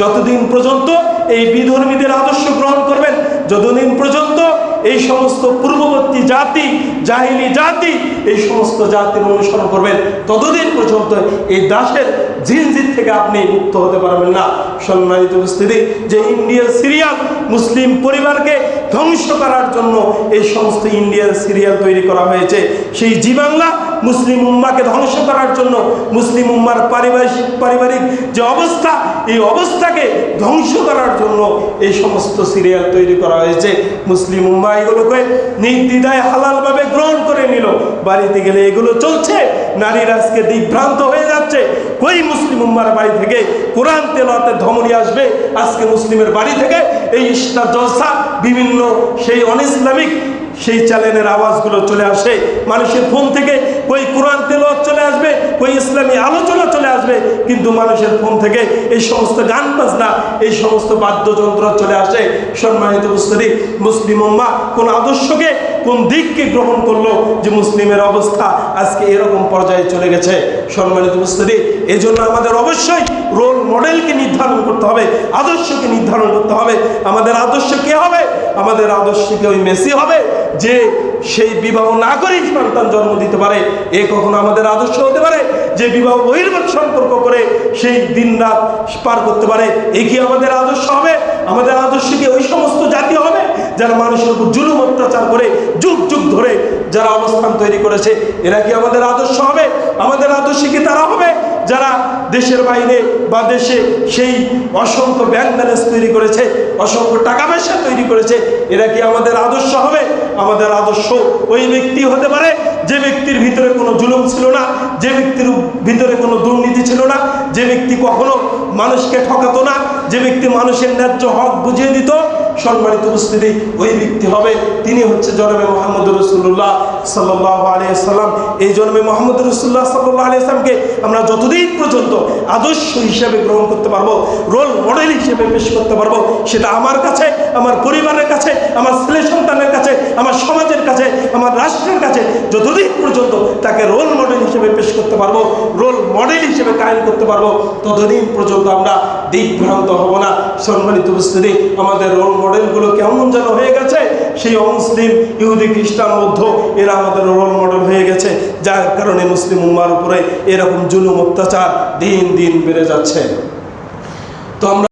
যতদিন পর্যন্ত এই বিধর্মীদের আদর্শ গ্রহণ করবেন, যতদিন পর্যন্ত এই সমস্ত পূর্ববর্তী জাতি, জাহিলি জাতি এই সমস্ত জাতির অনুসরণ করবেন, ততদিন পর্যন্ত এই দাসের ঝিনঝির থেকে আপনি মুক্ত হতে পারবেন না। সম্মানিত উপস্থিতি, যে ইন্ডিয়ান সিরিয়াল মুসলিম পরিবারকে ধ্বংস করার জন্য এই সমস্ত ইন্ডিয়ান, সিরিয়াল তৈরি করা হয়েছে। সেই জি বাংলা মুসলিম উম্মাকে ধ্বংস করার জন্য মুসলিম উম্মার পারিবারিক পারিবারিক যে অবস্থা, এই অবস্থাকে ধ্বংস করার জন্য এই সমস্ত সিরিয়াল তৈরি করা হয়েছে। মুসলিম উম্মা এগুলোকে নির্দ্বিধায় হালালভাবে গ্রহণ করে নিল। বাড়িতে গেলে এগুলো চলছে, নারীরা আজকে দিগ্ভ্রান্ত হয়ে যাচ্ছে। কই মুসলিম উম্মার বাড়ি থেকে কোরআন তেলাতে ধমনী আসবে? আজকে মুসলিমের বাড়ি থেকে এই ইস্তার জলসা, বিভিন্ন সেই অন ইসলামিক সেই চ্যানেলের আওয়াজগুলো চলে আসে। মানুষের ফোন থেকে ওই কোরআন তেলত চলে আসবে কই ইসলামী আলোচনা চলে আসবে, কিন্তু মানুষের ফোন থেকে এই সমস্ত গান বাজনা এই সমস্ত বাদ্যযন্ত্র চলে আসে। সম্মানিত উপস্থিতি মুসলিম উম্মা, কোন আদর্শকে, কোন দিককে গ্রহণ করল যে মুসলিমের অবস্থা আজকে এরকম পর্যায়ে চলে গেছে? সম্মানিত উপস্থিতি এই জন্য আমাদের অবশ্যই রোল মডেলকে নির্ধারণ করতে হবে, আদর্শকে নির্ধারণ করতে হবে। আমাদের আদর্শ কে হবে? আমাদের আদর্শকে ওই মেসি হবে। যে সেই বিবাহ না করেই সন্তান জন্ম দিতে পারে, এ কখনো আমাদের আদর্শ হতে পারে? যে বিবাহ বহির্ভূত সম্পর্ক করে সেই দিন রাত পার করতে পারে, এ কি আমাদের আদর্শ হবে? আমাদের আদর্শ কি ওই সমস্ত জাতি হবে? যারা মানুষের উপর জুলুম, অত্যাচার করে যুগ যুগ ধরে যারা অবস্থান তৈরি করেছে, এরা কি আমাদের আদর্শ হবে? আমাদের আদর্শ কি তারা হবে? যারা দেশের বাইরে বা দেশে সেই অসংখ্য ব্যাংক ব্যালেন্স তৈরি করেছে, অসংখ্য টাকা পয়সা তৈরি করেছে, এরা কি আমাদের আদর্শ হবে? আমাদের আদর্শ ওই ব্যক্তি হতে পারে, যে ব্যক্তির ভিতরে কোনো জুলুম ছিল না, যে ব্যক্তির ভিতরে কোনো দুর্নীতি ছিল না, যে ব্যক্তি কখনো মানুষকে ঠকাতো না, যে ব্যক্তি মানুষের ন্যায্য হক বুঝিয়ে দিত, সম্মানিত উপস্থিতি, ওই ব্যক্তি হবে, তিনি হচ্ছে জনমে মোহাম্মদ রসুল্লাহ সাল্লাহ আলিয়াল্লাম এই জন্মে মোহাম্মদ রসুল্লাহ সাল্লাহ আলিয়াকে আমরা যতদিন পর্যন্ত আদর্শ হিসেবে গ্রহণ করতে পারব রোল মডেল হিসেবে পেশ করতে পারব, সেটা আমার কাছে, আমার পরিবারের কাছে, আমার ছেলে সন্তানের কাছে, আমার সমাজের কাছে, আমার রাষ্ট্রের কাছে যতদিন পর্যন্ত তাকে রোল মডেল হিসেবে পেশ করতে পারব রোল মডেল হিসেবে কায়েম করতে পারব, ততদিন পর্যন্ত আমরা দিকভ্রান্ত হব না। সম্মানিত উপস্থিতি, আমাদের রোল মডেলগুলো কেমন যেন হয়ে গেছে, সেই অমুসলিম ইহুদি খ্রিস্টান মধ্য এরা আমাদের রোল মডেল হয়ে গেছে। যার কারণে মুসলিম উম্মার উপরে এরকম জুলুম অত্যাচার দিন দিন বেড়ে যাচ্ছে। তো আমরা